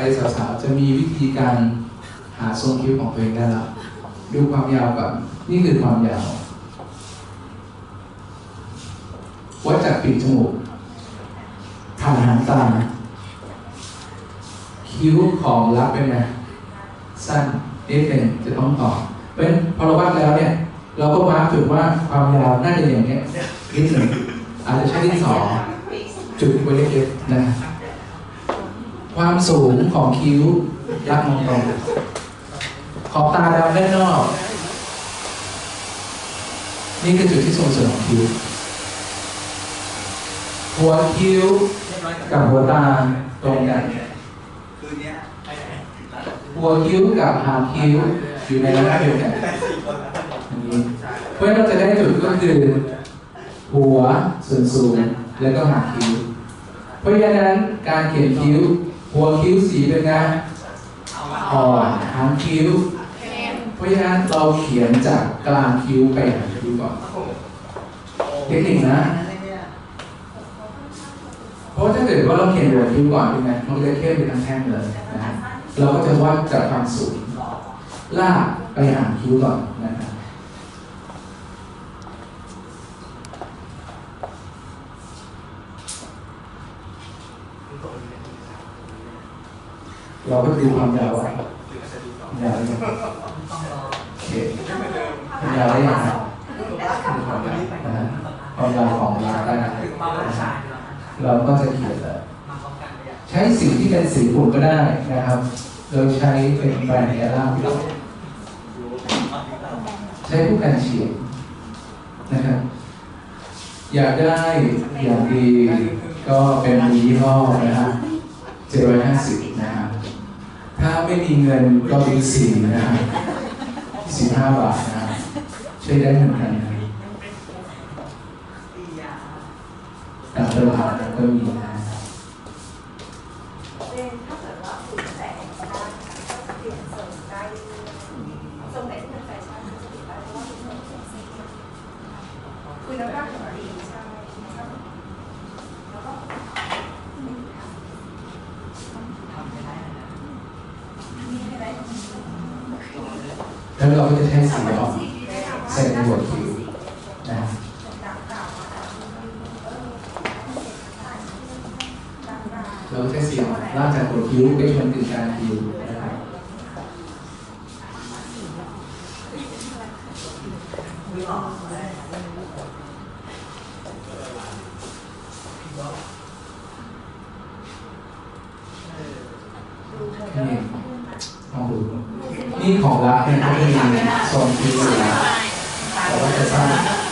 ไปสาวๆจะมีวิธีการหาทรงคิ้วของตัวเองได้แล้วดูความยาวก่อนนี่คือความยาววัดจากปีกจมูกผ่านหางตาคิ้วของรับเป็นไงสั้นนิดหนึ่งจะต้องต่อเป็นพอเราวัดแล้วเนี่ย เราก็มาร์กจุดว่าความยาวน่าจะอย่างเนี้ยนิดหนึ่งอาจจะใช้ดินสอจุดไว้เล็กๆนะ ความสูงของคิ้วรับมองตรงขอบตาดำด้านนอก นี่คือจุดที่สูงสุดของคิ้ว หัวคิ้วกับหัวตาตรงกันคืนเนี้ยหัวคิ้วกับหางคิ้วอยู่ในระนาบเดียวกันได้สี่อย่างนี้เพราะฉะนั้นเราจะได้จุดก็คือ หัวส่วนสูงแล้วก็หางคิ้ว เพราะฉะนั้นการเขียนคิ้ว หัวคิ้วสีเป็นไงเอาละอ่อนหางคิ้วเพราะฉะนั้นเราเขียนจากกลางคิ้วไปหางคิ้วก่อนเทคนิคนะเพราะถ้าเกิดว่าเราเขียนหัวคิ้วก่อนเป็นไงมันจะเข้มไปทั้งแท่งเลยนะเราก็จะวัดจากความสูงลากไปหางคิ้วก่อนนะครับ เราก็ดูความยาวไว้ยาวเลยโอเคความยาวได้ยังไงดูความยาวนะความยาวของลากได้นะเราก็จะเขียนเลยใช้สีที่เป็นสีฝุ่นก็ได้นะครับ โดยใช้เป็นแบรนด์เอล่าใช้ผู้กันเฉียงนะครับอยากได้อย่างดีก็เป็นมียี่ห้อนะครับ750 ถ้าไม่มีเงินก็มีสีนนะครับ15บาทนะครับช่วยได้เหมือนกันนะแต่เติมผ่านก็มีนะครับเป็นถ้าเกิดว่าสูงแสงได้ก็จะเปลี่ยนทรงได้ทรงไหนที่เป็นแฟชั่นก็จะเปลี่ยนได้เพราะว่าเป็นทรงเซ็กซี่คุยแล้วก็ถึงดีใช่แล้วก็มีอะไร แล้วเราก็จะใช้สีออกใส่ในหัวคิ้วนะเราใช้สีออกลากจากหัวคิ้วไปชนถึงกลางคิ้วนะครับนี่ ที่ของรักเนี่ยก็มีส่วนที่แล้วแต่ว่าจะสร้าง